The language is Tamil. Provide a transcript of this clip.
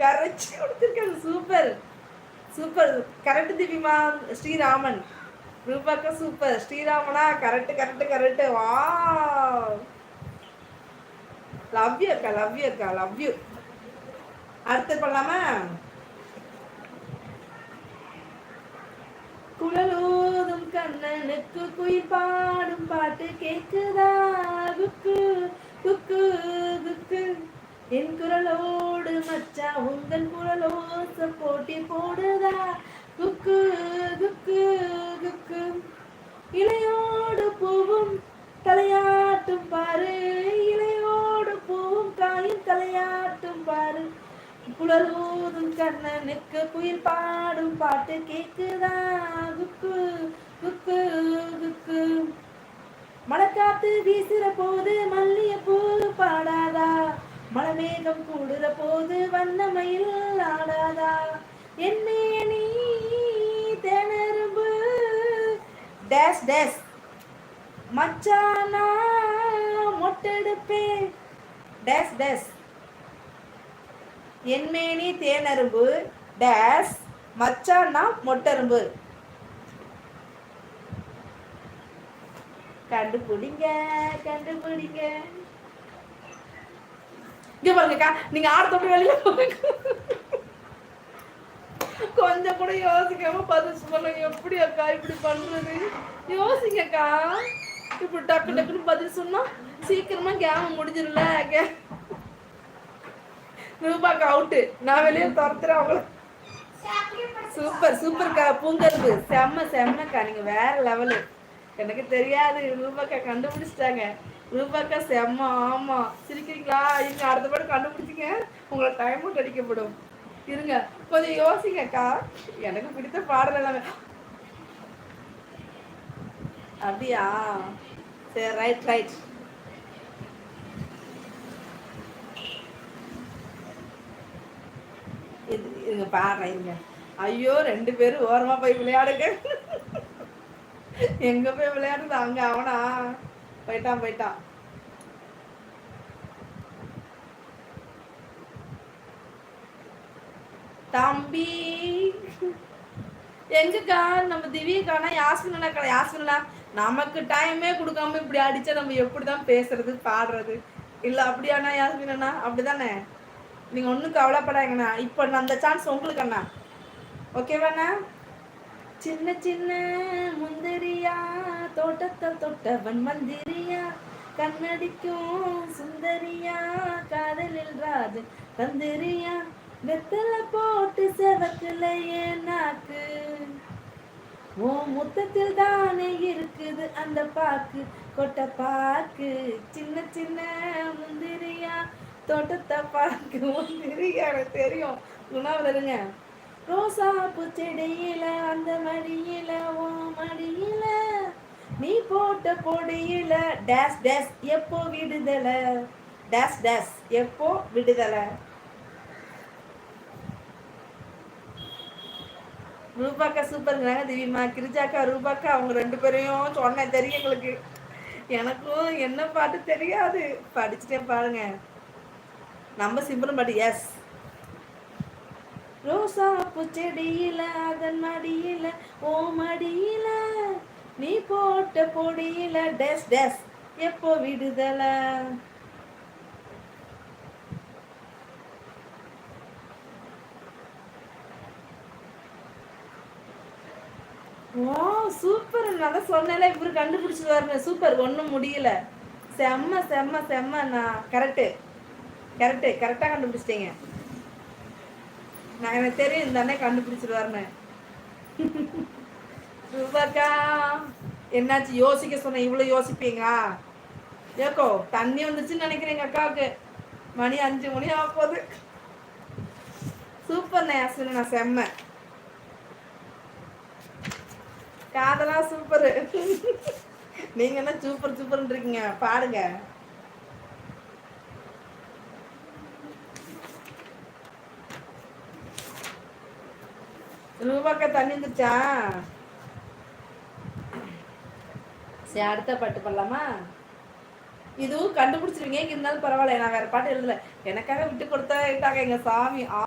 கரைச்சி கொடுத்துருக்காங்க. சூப்பர். சூப்பர். கரெக்ட் திவிமா ஸ்ரீராமன். ரூபாக்கா சூப்பர். ஸ்ரீராமனா கரெக்ட் கரெக்ட் கரெக்டு வா லவ் யூ அக்கா லவ் யூ அக்கா லவ் யூ அடுத்து பண்ணலாமா? குழலோதும் கண்ணனுக்கு குயில் பாடும் பாட்டு கேட்குதா குக்கு குக்கு குக்கு. என் குரலோடு மச்சா உங்கள் குரலோச போட்டி போடுதா? குக்கு குக்கு குக்கு. இலையோடு பூவும் தலையாட்டும் பாரு. இலையோடு பூவும் காயும் தலையாட்டும் பாரு. குளரூதும் கண்ணனுக்கு குயில் பாடும் பாட்டு கேக்குதா? குக்கு குக்கு குக்கு. மழைக்காத்து வீசுற போது மல்லிகைப்பூ பூ மழை கூடுற போது வண்ணமையில் ஆடாதா? என்னே நீ தேனரும்பு டேஸ் டேஸ். மச்சானா மொட்டெடுப்பே டேஸ் டேஸ். என்மேனி தேனரும்பு? டேஸ். மச்சானா மொட்டரும்பு. கண்டுபிடிங்க கண்டுபிடிங்க. இங்க பாருங்கக்கா நீங்க ஆடத்தோட வெளியில போங்க. கொஞ்சம் கூட யோசிக்காம பதில் சொல்லணும் எப்படி அக்கா இப்படி பண்றது? யோசிங்கக்கா இப்படி டக்கு டக்குன்னு பதில் சொன்னா சீக்கிரமா கேம் முடிஞ்சிடல கே ரூபாக்கு அவுட்டு நான் வெளியே துரத்துறேன் அவங்கள. சூப்பர் சூப்பர்க்கா பூங்கருது. செம்ம செம்மக்கா நீங்க வேற லெவலு எனக்கு தெரியாது. ரூபாக்கா கண்டுபிடிச்சிட்டாங்க. ரூபாக்கா செம்ம ஆமா. சிரிக்கிறீங்களா? இங்க அடுத்த பாடு கண்டுபிடிச்சிங்க. உங்களை டைம் அவுட் அடிக்கப்படும். இருங்க கொஞ்சம் யோசிங்கக்கா எனக்கு பிடித்த பாடல் எல்லாமே. அப்படியா? சரி ரைட் ரைட் இது இருங்க பாடுறேன் இருங்க. ஐயோ ரெண்டு பேரும் ஓரமா போய் விளையாடுங்க. எங்க போய் விளையாடுறது? அங்க அவனா? போயிட்டான் போயிட்டான். தம்பி. எங்கக்கா? நம்ம திவ்யக்கானா யாஸ்மினா கடை யாஸ்மினா நமக்கு டைமே கொடுக்காம இப்படி அடிச்சா நம்ம எப்படிதான் பேசுறது பாடுறது? இல்ல அப்படியாண்ணா யாஸ்மினா அப்படிதானே? நீங்க ஒண்ணும் கவலைப்படாங்கண்ணா இப்போ அந்த சான்ஸ் உங்களுக்கு அண்ணா. ஓகேவாண்ணா சின்ன சின்ன முந்திரியா தோட்டத்தை தொட்டவன் மந்திரியா கண்ணடிக்கும் சுந்தரியா காதலில் ராஜு தந்திரியா வெத்தல போட்டு செவத்துல நாக்கு. ஓ முத்தத்தில் தானே இருக்குது அந்த பாக்கு கொட்ட பாக்கு. சின்ன சின்ன முந்திரியா தோட்டத்தை பாக்கு. முந்திரியா எனக்கு தெரியும். உணவு இருங்க ரோசா பூச்செடியில அந்த மடியில ஓ மடியில. நீ போட்ட பொடியில டேஸ் டேஸ் எப்போ விடுதலை? டேஸ் டேஸ் எப்போ விடுதலை? ரூபாக்கா சூப்பருங்கிறாங்க திவ்யமா கிரிஜாக்கா ரூபாக்கா அவங்க ரெண்டு பேரையும் சொன்னேன். தெரியும் எங்களுக்கு. எனக்கும் என்ன பாட்டு தெரியாது. படிச்சுட்டே பாருங்க. நம்ம சிம்பிளும் பாட்டு எஸ் ரோசா பூச்செடியில அதன் மடியில ஓ மடியில நீ போட்ட பொடியில டெஸ் டெஸ் எப்போ விடுதலை? ஓ சூப்பர் நல்லா இப்படி இவரு கண்டுபிடிச்சிருவாருங்க சூப்பர் ஒன்றும் முடியல. செம்ம செம்ம செம்மண்ணா. கரெக்டு கரெக்டு கரெக்டாக கண்டுபிடிச்சிட்டீங்க. நான் எனக்கு தெரியும் இந்த அண்ணன் கண்டுபிடிச்சிருவாருன்னு. ரூபாக்கா என்னாச்சு? யோசிக்க சொன்னேன் இவ்வளோ யோசிப்பீங்களா? ஏக்கோ தண்ணி வந்துச்சுன்னு நினைக்கிறேன் எங்கள் அக்காவுக்கு. மணி அஞ்சு மணி ஆக போகுது சூப்பர்ண்ணே அஸ்வினி நான் செம்ம. காதெல்லாம் சூப்பரு நீங்க என்ன சூப்பர் சூப்பர்ன்னு இருக்கீங்க பாடுங்க. ரூபாக்கா தண்ணி வந்துச்சா சரி அடுத்த பாட்டு பண்ணலாமா இதுவும் கண்டுபிடிச்சிருவீங்க இருந்தாலும் பரவாயில்ல. நான் வேற பாட்டு எழுதல. எனக்காக விட்டு கொடுத்தாங்க எங்க சாமி